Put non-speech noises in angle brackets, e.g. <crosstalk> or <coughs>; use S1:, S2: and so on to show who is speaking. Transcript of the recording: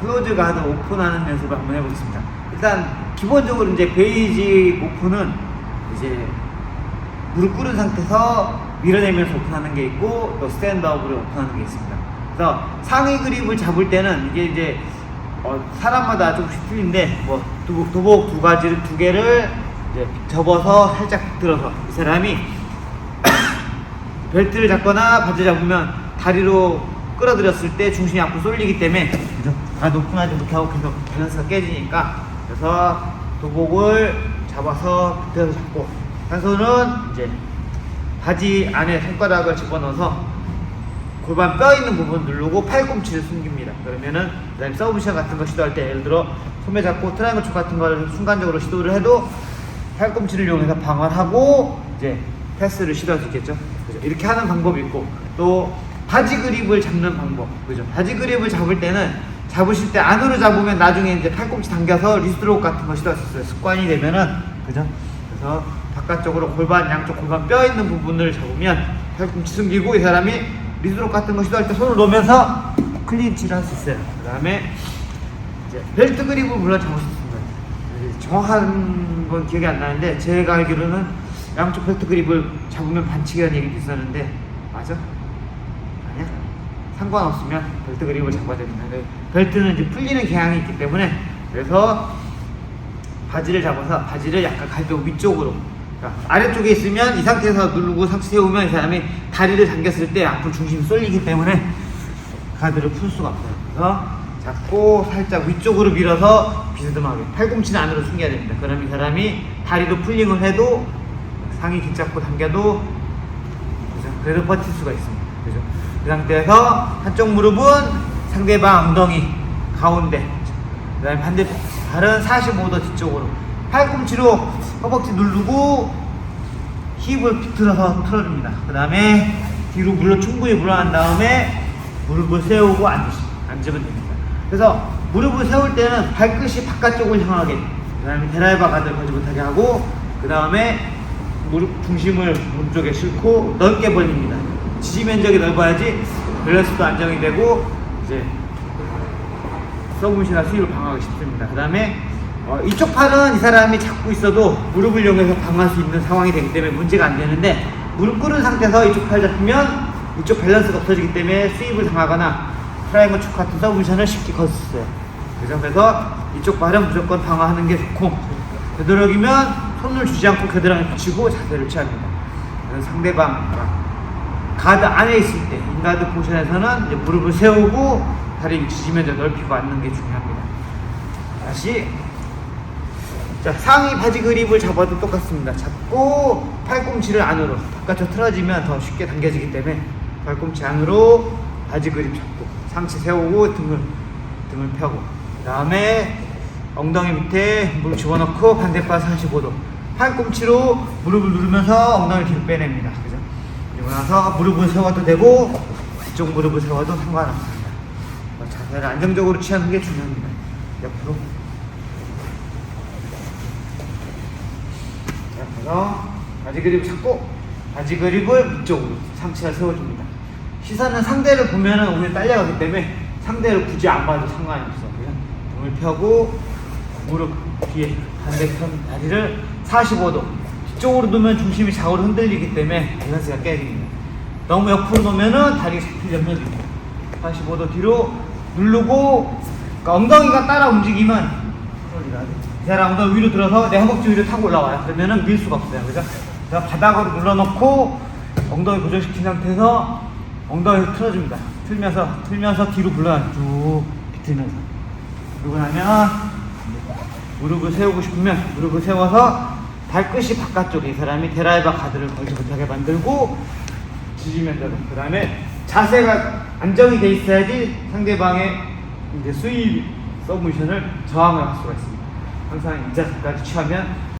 S1: 클로즈 가드 오픈하는 연습을 한번 해보겠습니다. 일단 기본적으로 이제 베이직 오픈은 이제 무릎 꿇은 상태에서 밀어내면서 오픈하는 게 있고 또 스탠드업으로 오픈하는 게 있습니다. 그래서 상위 그립을 잡을 때는 이게 이제 어, 사람마다 조금씩 틀린데 뭐 도복, 도복 두 가지를 두 개를 이제 접어서 살짝 들어서 이 사람이 <coughs> 벨트를 잡거나 바지 잡으면 다리로 끌어들였을 때 중심이 앞으로 쏠리기 때문에 그죠? 다 높은하지 못하고 계속 밸런스가 깨지니까 그래서 도복을 잡아서 밑에서 잡고 한 손은 이제 바지 안에 손가락을 집어넣어서 골반 뼈 있는 부분 누르고 팔꿈치를 숨깁니다. 그러면은 그다음에 서브샷 같은 거 시도할 때 예를 들어 소매 잡고 트라이앵글 촉 같은 거를 순간적으로 시도를 해도 팔꿈치를 이용해서 방어하고 이제 패스를 시도할 수 있겠죠. 그죠? 이렇게 하는 방법이 있고 또 바지 그립을 잡는 방법. 그죠? 바지 그립을 잡을 때는 잡으실 때 안으로 잡으면 나중에 이제 팔꿈치 당겨서 리스트로크 같은 수 있어요. 습관이 되면은 그죠? 그래서 바깥쪽으로 골반 양쪽 골반 뼈 있는 부분을 잡으면 팔꿈치 숨기고 이 사람이 리스트로크 같은 거 시도할 때 손을 놓으면서 클린치를 할 수 있어요. 그다음에 이제 벨트 그립을 물론 잡을 수 있습니다. 정확한 건 기억이 안 나는데 제가 알기로는 양쪽 벨트 그립을 잡으면 반칙이라는 얘기도 있었는데 맞아? 상관없으면 벨트 그립을 잡아야 됩니다. 근데 벨트는 이제 풀리는 경향이 있기 때문에 그래서 바지를 잡아서 바지를 약간 갈비뼈 위쪽으로 그러니까 아래쪽에 있으면 이 상태에서 누르고 상체 세우면 이 사람이 다리를 당겼을 때 앞으로 중심이 쏠리기 때문에 가드를 풀 수가 없어요. 그래서 잡고 살짝 위쪽으로 밀어서 비스듬하게 팔꿈치는 안으로 숨겨야 됩니다. 그럼 이 사람이 다리도 풀링을 해도 상의 긴 잡고 당겨도 그죠? 그래도 버틸 수가 있습니다. 그죠? 그 상태에서 한쪽 무릎은 상대방 엉덩이 가운데, 그 다음에 반대 발은 45도 뒤쪽으로 팔꿈치로 허벅지 누르고 힙을 비틀어서 틀어줍니다. 그 다음에 뒤로 물러 충분히 물러난 다음에 무릎을 세우고 앉으시, 앉으면 됩니다. 그래서 무릎을 세울 때는 발끝이 바깥쪽을 향하게, 그 다음에 데라이바 가드를 걸지 못하게 하고, 그 다음에 무릎 중심을 무릎 쪽에 싣고 넓게 벌립니다. 지지 면적이 넓어야지 밸런스도 안정이 되고 이제 서브샷이나 수입을 방어하기 쉽습니다. 그 다음에 어, 이쪽 팔은 이 사람이 잡고 있어도 무릎을 이용해서 방어할 수 있는 상황이 되기 때문에 문제가 안 되는데 무릎 꿇은 상태에서 이쪽 팔 잡히면 이쪽 밸런스가 없어지기 때문에 수입을 당하거나 트라이앵글 축 같은 서브샷을 쉽게 걸 수 있어요. 그죠? 그래서 이쪽 발은 무조건 방어하는 게 좋고 되도록이면 손을 주지 않고 겨드랑이 붙이고 자세를 취합니다. 상대방 가드 안에 있을 때 인가드 포션에서는 이제 무릎을 세우고 다리 지지면서 넓히고 앉는 게 중요합니다. 다시 자 상의 바지 그립을 잡아도 똑같습니다. 잡고 팔꿈치를 안으로 바깥쪽 틀어지면 더 쉽게 당겨지기 때문에 팔꿈치 안으로 바지 그립 잡고 상체 세우고 등을 등을 펴고 그 다음에 엉덩이 밑에 무릎 집어넣고 반대발 45도 팔꿈치로 무릎을 누르면서 엉덩이 뒤로 빼냅니다. 그죠? 나서 무릎을 세워도 되고 이쪽 무릎을 세워도 상관없습니다. 어, 자세를 안정적으로 취하는 게 중요합니다. 옆으로. 자, 그래서 바지 그립을 잡고 바지 그립을 위쪽으로 상체를 세워줍니다. 시선은 상대를 보면은 오늘 딸려가기 때문에 상대를 굳이 안 봐도 상관이 없어. 그냥 등을 펴고 무릎 뒤에 반대편 다리를 45도 뒤쪽으로 놓으면 중심이 좌우로 흔들리기 때문에 밸런스가 깨집니다. 너무 옆으로 놓으면은 다리가 잡히려면 됩니다. 45도 뒤로 누르고 그러니까 엉덩이가 따라 움직이면 이 사람 엉덩이 위로 들어서 내 허벅지 위로 타고 올라와요. 그러면은 밀 수가 없어요. 그죠? 그래서 바닥으로 눌러놓고 엉덩이 고정시킨 상태에서 엉덩이를 틀어줍니다. 틀면서 틀면서 뒤로 불러요. 쭉 비틀면서. 그러고 나면 무릎을 세우고 싶으면 무릎을 세워서 발끝이 바깥쪽에 이 사람이 데라이바 가드를 걸지 못하게 만들고 지지면대로 그 다음에 자세가 안정이 돼 있어야지 상대방의 이제 수입 서브미션을 저항을 할 수가 있습니다. 항상 이 자세까지 취하면